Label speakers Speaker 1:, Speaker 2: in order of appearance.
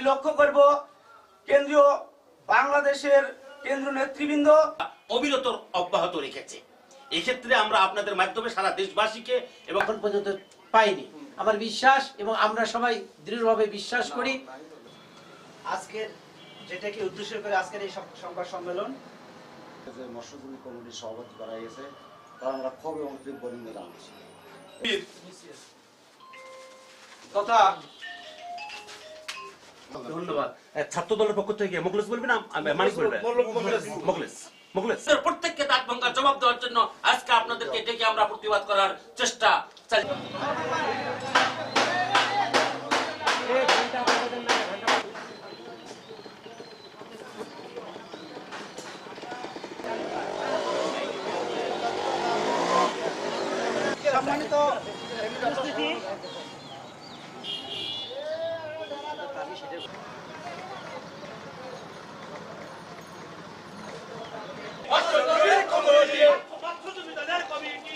Speaker 1: আমি লক্ষ্য করব কেন্দ্রীয় বাংলাদেশের কেন্দ্রীয় নেতৃবৃন্দ
Speaker 2: অবিরত অব্যাহত রেখেছে। এক্ষেত্রে আমরা আপনাদের মাধ্যমে সারা দেশবাসীকে এবং
Speaker 3: এখন পর্যন্ত পাইনি। আমার বিশ্বাস এবং আমরা সবাই দৃঢ়ভাবে বিশ্বাস করি আজকের যেটাকে উদ্দেশ্য করে আজকের এই সংবাদ সম্মেলন।
Speaker 4: যে মৎস্যজীবী কমিটির সভাপতি করা গেছে তারা আমরা এবং তীব্র নিন্দা জানাচ্ছি।
Speaker 1: তথা
Speaker 2: ধন্যবাদ। ছাত্র দলের পক্ষ থেকে মুখলেস বলবে না? মানিক বলবে। মুখলেস। মুখলেস প্রত্যেককে দাঁত ভাঙ্গার জবাব দেওয়ার জন্য আজকে আপনাদেরকে ডেকে আমরা প্রতিবাদ করার চেষ্টা চালিয়ে
Speaker 1: সম্মানিত উপস্থিতি।
Speaker 2: কি সেটা কমিটি